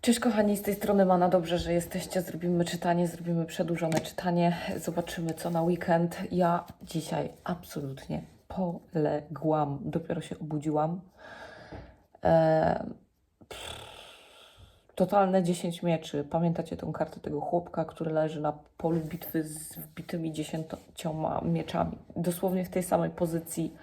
Cześć kochani, z tej strony Mana, dobrze, że jesteście. Zrobimy czytanie, zrobimy przedłużone czytanie. Zobaczymy co na weekend. Ja dzisiaj absolutnie poległam. Dopiero się obudziłam. E, pff, totalne 10 mieczy. Pamiętacie tą kartę tego chłopka, który leży na polu bitwy z wbitymi dziesięcioma mieczami. Dosłownie w tej samej pozycji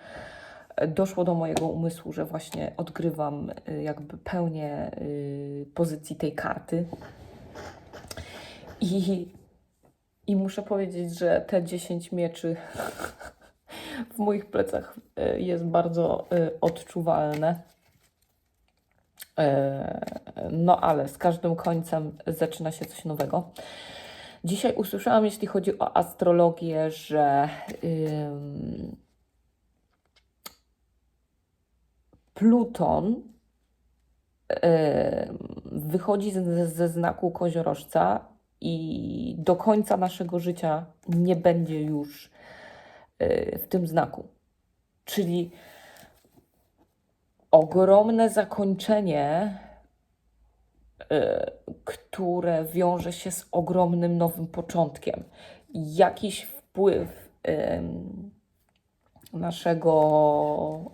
doszło do mojego umysłu, że właśnie odgrywam y, jakby pełnię y, pozycji tej karty. I, I muszę powiedzieć, że te 10 mieczy w moich plecach y, jest bardzo odczuwalne. No ale z każdym końcem zaczyna się coś nowego. Dzisiaj usłyszałam, jeśli chodzi o astrologię, że ym, Pluton wychodzi ze, ze znaku koziorożca i do końca naszego życia nie będzie już y, w tym znaku. Czyli ogromne zakończenie, y, które wiąże się z ogromnym nowym początkiem. Jakiś wpływ naszego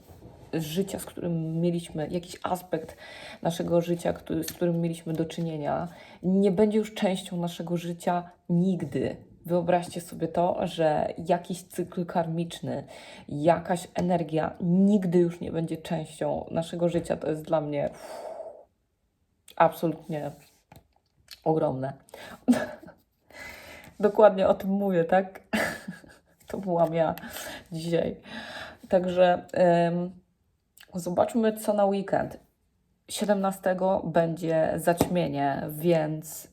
życia, z którym mieliśmy, jakiś aspekt naszego życia, który, z którym mieliśmy do czynienia, nie będzie już częścią naszego życia nigdy. Wyobraźcie sobie to, że jakiś cykl karmiczny, jakaś energia nigdy już nie będzie częścią naszego życia. To jest dla mnie uff, absolutnie ogromne. Dokładnie o tym mówię, tak? To byłam ja dzisiaj. Także zobaczmy, co na weekend. 17 będzie zaćmienie, więc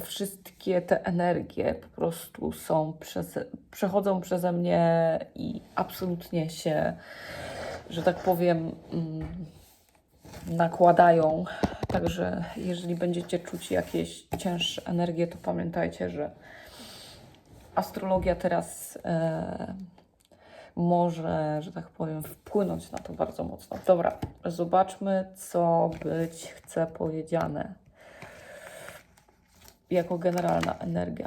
wszystkie te energie po prostu są przez, przechodzą przeze mnie i absolutnie się, że tak powiem, mm, nakładają. Także jeżeli będziecie czuć jakieś cięższe energie, to pamiętajcie, że astrologia teraz e, może, że tak powiem, wpłynąć na to bardzo mocno. Dobra, zobaczmy, co być chce powiedziane jako generalna energia.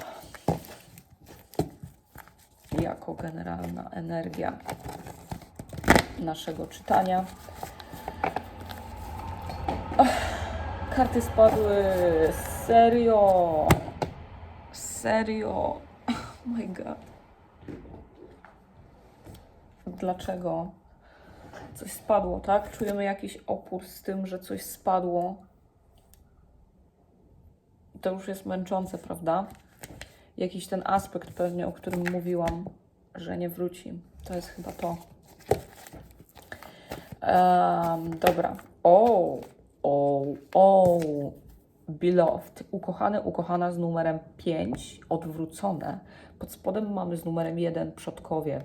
Jako generalna energia naszego czytania. Ach, karty spadły. Serio. Serio. Oh my god. Dlaczego? Coś spadło, tak? Czujemy jakiś opór z tym, że coś spadło. To już jest męczące, prawda? Jakiś ten aspekt pewnie, o którym mówiłam, że nie wróci. To jest chyba to. Em, dobra. O, o, o. Beloved. Ukochany, ukochana z numerem 5, odwrócone. Pod spodem mamy z numerem 1 przodkowie.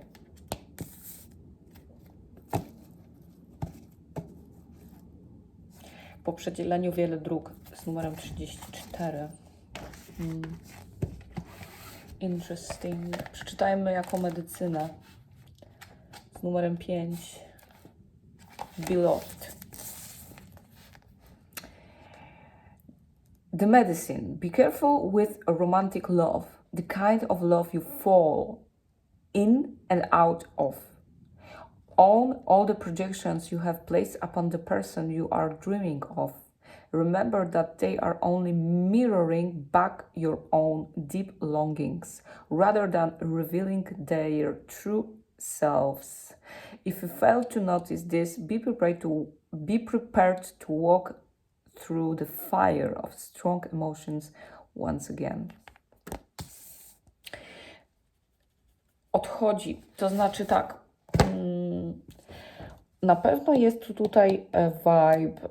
Po przedzieleniu wiele dróg z numerem 34. Hmm. Interesting. Przeczytajmy jako medycynę z numerem 5. Beloved. The medicine. Be careful with a romantic love, the kind of love you fall in and out of. Own all the projections you have placed upon the person you are dreaming of. Remember that they are only mirroring back your own deep longings rather than revealing their true selves. If you fail to notice this, be prepared to be prepared to walk through the fire of strong emotions once again. Odchodzi, to znaczy tak. Na pewno jest tu tutaj e, vibe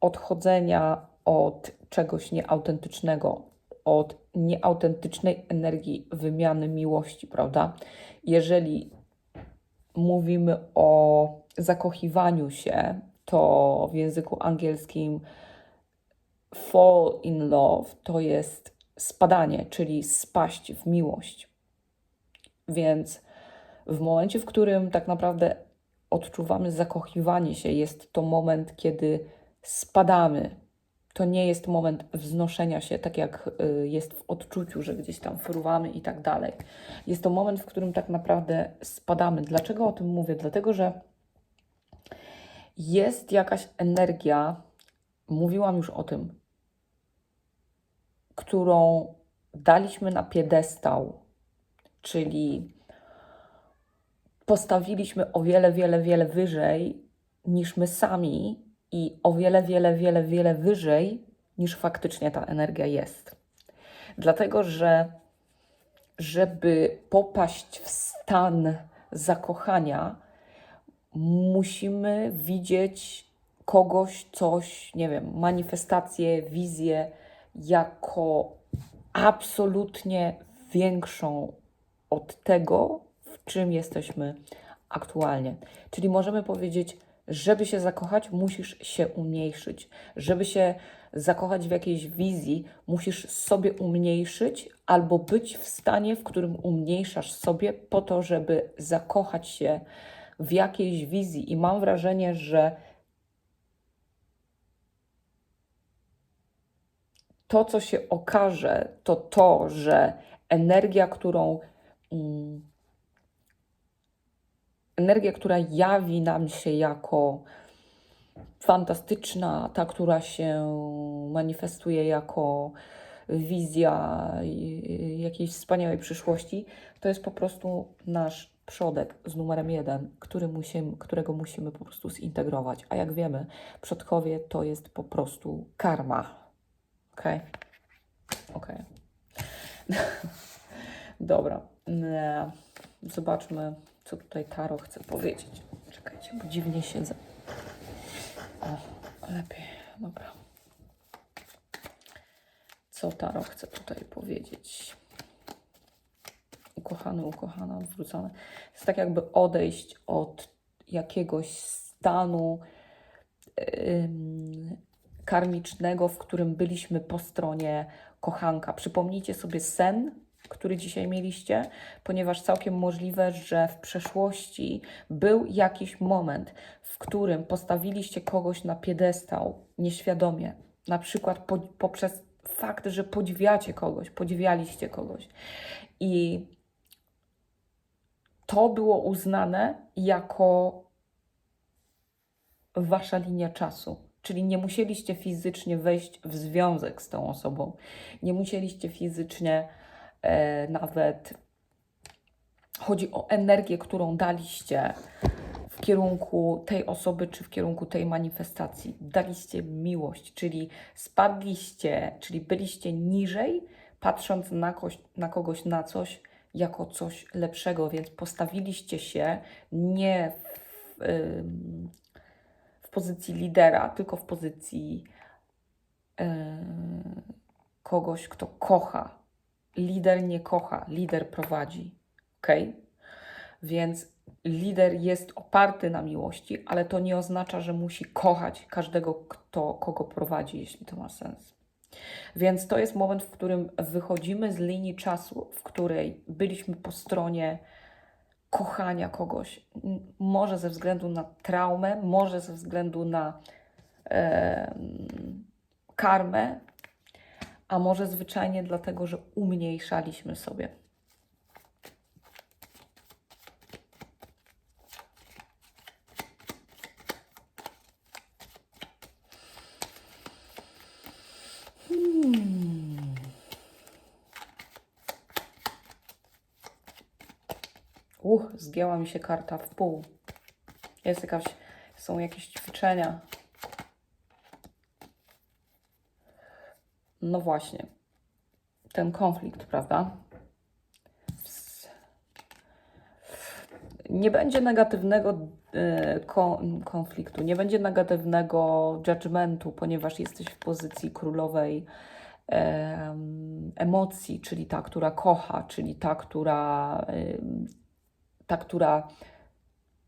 odchodzenia od czegoś nieautentycznego, od nieautentycznej energii wymiany miłości, prawda? Jeżeli mówimy o zakochiwaniu się, to w języku angielskim fall in love to jest spadanie, czyli spaść w miłość. Więc w momencie, w którym tak naprawdę odczuwamy zakochiwanie się, jest to moment, kiedy spadamy To nie jest moment wznoszenia się, tak jak y, jest w odczuciu, że gdzieś tam fruwamy i tak dalej. Jest to moment, w którym tak naprawdę spadamy. Dlaczego o tym mówię? Dlatego, że jest jakaś energia, mówiłam już o tym, którą daliśmy na piedestał, czyli postawiliśmy o wiele, wiele, wiele wyżej niż my sami i o wiele, wiele, wiele, wiele wyżej niż faktycznie ta energia jest. Dlatego, że żeby popaść w stan zakochania, musimy widzieć kogoś, coś, nie wiem, manifestację, wizję jako absolutnie większą od tego, czym jesteśmy aktualnie. Czyli możemy powiedzieć, żeby się zakochać, musisz się umniejszyć. Żeby się zakochać w jakiejś wizji, musisz sobie umniejszyć albo być w stanie, w którym umniejszasz sobie po to, żeby zakochać się w jakiejś wizji. I mam wrażenie, że to, co się okaże, to to, że energia, którą. Mm, energia, która jawi nam się jako fantastyczna, ta, która się manifestuje jako wizja jakiejś wspaniałej przyszłości, to jest po prostu nasz przodek z numerem jeden, który musimy, którego musimy po prostu zintegrować. A jak wiemy, przodkowie to jest po prostu karma. Ok? Ok. Dobra. Nie. Zobaczmy, co tutaj Taro chce powiedzieć. Czekajcie, bo dziwnie siedzę. O, lepiej. Dobra. Co Taro chce tutaj powiedzieć? Ukochany, ukochana, odwrócony. Jest tak jakby odejść od jakiegoś stanu ym, karmicznego, w którym byliśmy po stronie kochanka. Przypomnijcie sobie sen, który dzisiaj mieliście, ponieważ całkiem możliwe, że w przeszłości był jakiś moment, w którym postawiliście kogoś na piedestał nieświadomie, na przykład po, poprzez fakt, że podziwiacie kogoś, podziwialiście kogoś. I to było uznane jako wasza linia czasu. Czyli nie musieliście fizycznie wejść w związek z tą osobą, nie musieliście fizycznie nawet. Chodzi o energię, którą daliście w kierunku tej osoby, czy w kierunku tej manifestacji. Daliście miłość, czyli spadliście, czyli byliście niżej, patrząc na, koś, na kogoś, na coś, jako coś lepszego, więc postawiliście się nie w, w pozycji lidera, tylko w pozycji e, kogoś, kto kocha. Lider nie kocha, lider prowadzi. Ok? Więc lider jest oparty na miłości, ale to nie oznacza, że musi kochać każdego, kto kogo prowadzi, jeśli to ma sens. Więc to jest moment, w którym wychodzimy z linii czasu, w której byliśmy po stronie kochania kogoś. Może ze względu na traumę, może ze względu na e, karmę, a może zwyczajnie dlatego, że umniejszaliśmy sobie. Uch, zgięła mi się karta w pół. Jest jakaś, są jakieś ćwiczenia. No właśnie. Ten konflikt, prawda? Nie będzie negatywnego y, konfliktu, nie będzie negatywnego judgmentu, ponieważ jesteś w pozycji królowej emocji, czyli ta, która kocha, czyli ta, która ta, która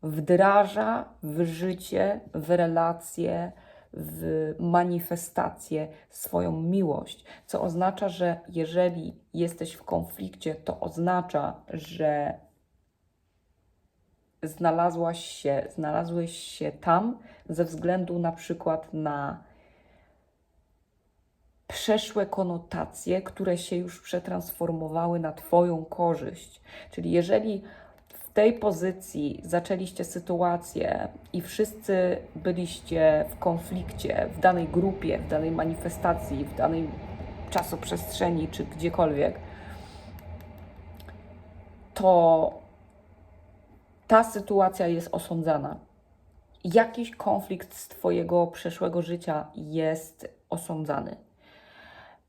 wdraża w życie, w relacje, w manifestację swoją miłość, co oznacza, że jeżeli jesteś w konflikcie, to oznacza, że znalazłaś się, znalazłeś się tam ze względu na przykład na przeszłe konotacje, które się już przetransformowały na Twoją korzyść. Czyli jeżeli tej pozycji zaczęliście sytuację i wszyscy byliście w konflikcie, w danej grupie, w danej manifestacji, w danej czasoprzestrzeni czy gdziekolwiek, to ta sytuacja jest osądzana. Jakiś konflikt z Twojego przeszłego życia jest osądzany,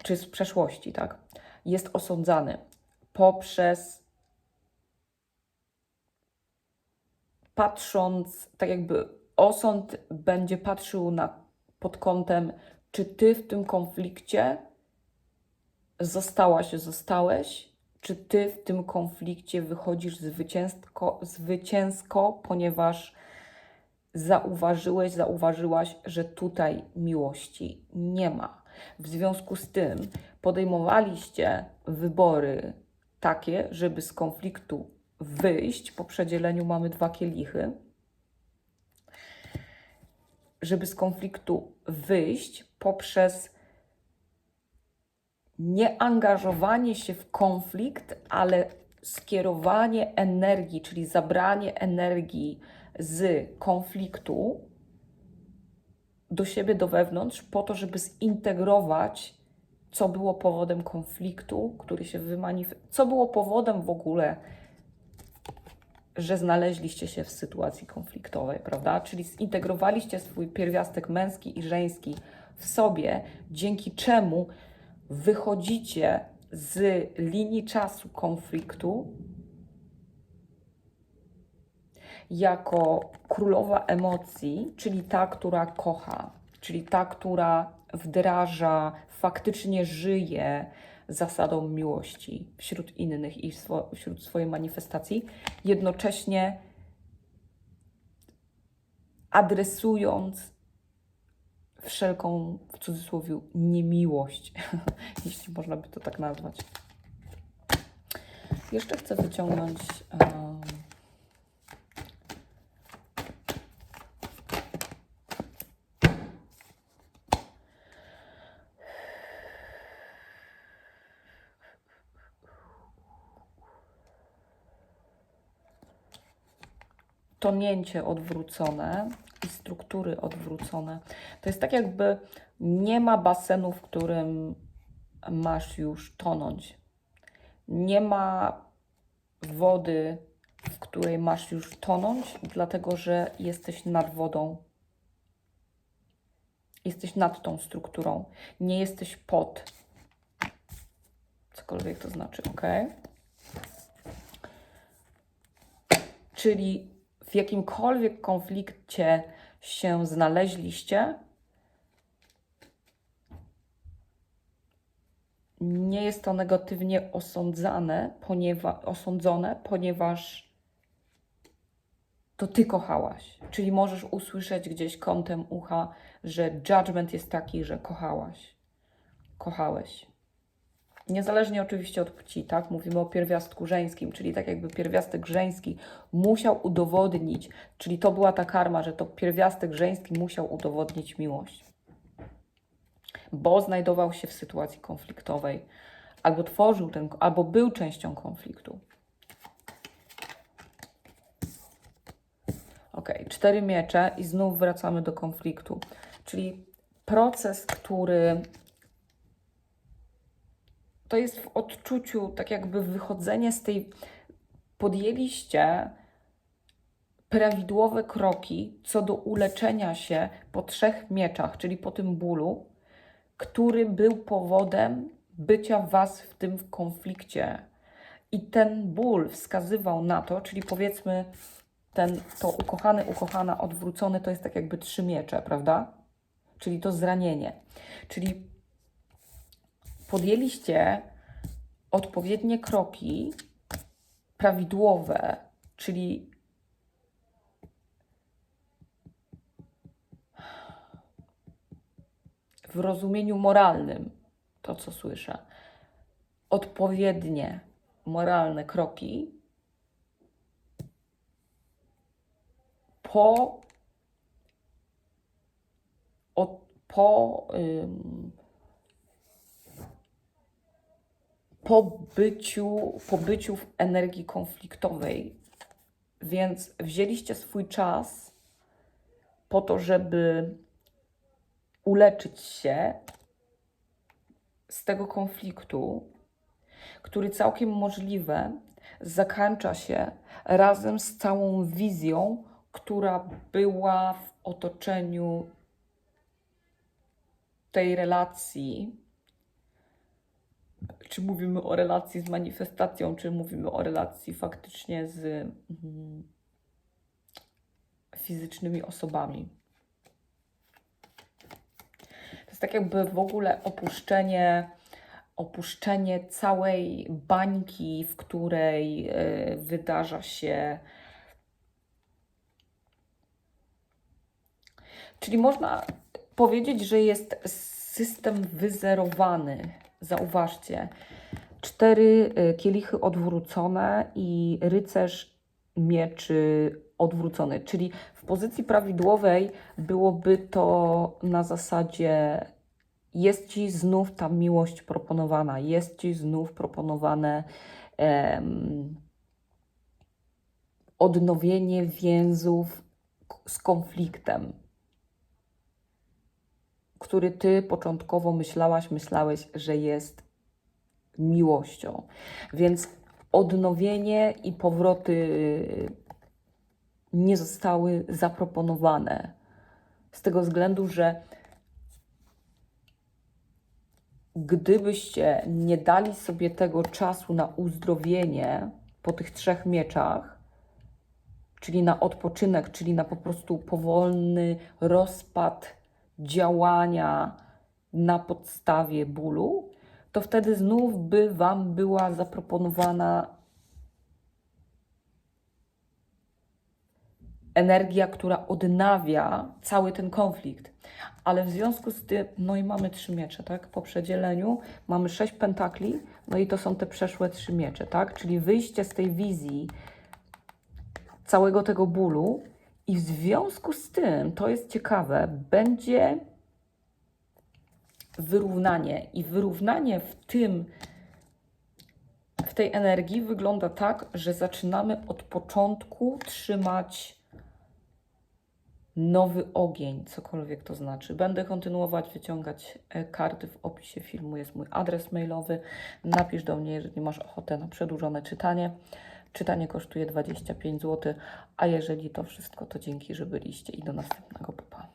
czy z przeszłości, tak? Jest osądzany poprzez patrząc, tak jakby osąd będzie patrzył na pod kątem, czy ty w tym konflikcie zostałaś, zostałeś, czy ty w tym konflikcie wychodzisz zwycięsko, zwycięsko ponieważ zauważyłeś, zauważyłaś, że tutaj miłości nie ma. W związku z tym podejmowaliście wybory takie, żeby z konfliktu wyjść. Po przedzieleniu mamy dwa kielichy. Żeby z konfliktu wyjść poprzez nie angażowanie się w konflikt, ale skierowanie energii, czyli zabranie energii z konfliktu do siebie, do wewnątrz, po to, żeby zintegrować, co było powodem konfliktu, który się wymanifestował, co było powodem w ogóle, że znaleźliście się w sytuacji konfliktowej, prawda? Czyli zintegrowaliście swój pierwiastek męski i żeński w sobie, dzięki czemu wychodzicie z linii czasu konfliktu jako królowa emocji, czyli ta, która kocha, czyli ta, która wdraża, faktycznie żyje zasadą miłości wśród innych i wśród swojej manifestacji, jednocześnie adresując wszelką, w cudzysłowie, niemiłość, jeśli można by to tak nazwać. Jeszcze chcę wyciągnąć. Um, tonięcie odwrócone i struktury odwrócone. To jest tak, jakby nie ma basenu, w którym masz już tonąć. Nie ma wody, w której masz już tonąć, dlatego że jesteś nad wodą. Jesteś nad tą strukturą. Nie jesteś pod. Cokolwiek to znaczy, ok? Czyli w jakimkolwiek konflikcie się znaleźliście, nie jest to negatywnie osądzane, ponieważ, osądzone, ponieważ to ty kochałaś. Czyli możesz usłyszeć gdzieś kątem ucha, że judgment jest taki, że kochałaś, kochałeś. Niezależnie oczywiście od płci, tak? Mówimy o pierwiastku żeńskim, czyli tak jakby pierwiastek żeński musiał udowodnić, czyli to była ta karma, że to pierwiastek żeński musiał udowodnić miłość. Bo znajdował się w sytuacji konfliktowej, albo tworzył ten, albo był częścią konfliktu. Ok, cztery miecze i znów wracamy do konfliktu. Czyli proces, który to jest w odczuciu, tak jakby wychodzenie z tej. Podjęliście prawidłowe kroki co do uleczenia się po trzech mieczach, czyli po tym bólu, który był powodem bycia Was w tym konflikcie. I ten ból wskazywał na to, czyli powiedzmy, ten, to ukochany, ukochana, odwrócony to jest tak jakby trzy miecze, prawda? Czyli to zranienie. Czyli podjęliście odpowiednie kroki, prawidłowe, czyli w rozumieniu moralnym, to co słyszę, odpowiednie moralne kroki po, od, po po byciu, po byciu w energii konfliktowej. Więc wzięliście swój czas po to, żeby uleczyć się z tego konfliktu, który całkiem możliwe zakończa się razem z całą wizją, która była w otoczeniu tej relacji. Czy mówimy o relacji z manifestacją, czy mówimy o relacji faktycznie z mm, fizycznymi osobami. To jest tak jakby w ogóle opuszczenie, opuszczenie całej bańki, w której y, wydarza się. Czyli można powiedzieć, że jest system wyzerowany. Zauważcie, cztery y, kielichy odwrócone i rycerz mieczy odwrócony. Czyli w pozycji prawidłowej byłoby to na zasadzie jest ci znów ta miłość proponowana, jest ci znów proponowane odnowienie więzów z konfliktem, który ty początkowo myślałaś, myślałeś, że jest miłością. Więc odnowienie i powroty nie zostały zaproponowane. Z tego względu, że gdybyście nie dali sobie tego czasu na uzdrowienie po tych trzech mieczach, czyli na odpoczynek, czyli na po prostu powolny rozpad działania na podstawie bólu, to wtedy znów by Wam była zaproponowana energia, która odnawia cały ten konflikt. Ale w związku z tym, no i mamy trzy miecze, tak? Po przedzieleniu mamy sześć pentakli, no i to są te przeszłe trzy miecze, tak? Czyli wyjście z tej wizji całego tego bólu i w związku z tym, to jest ciekawe, będzie wyrównanie i wyrównanie w tym w tej energii wygląda tak, że zaczynamy od początku trzymać nowy ogień, cokolwiek to znaczy. Będę kontynuować wyciągać e, karty w opisie filmu, jest mój adres mailowy. Napisz do mnie, jeżeli masz ochotę na przedłużone czytanie. Czytanie kosztuje 25 zł, a jeżeli to wszystko, to dzięki, że byliście i do następnego popa.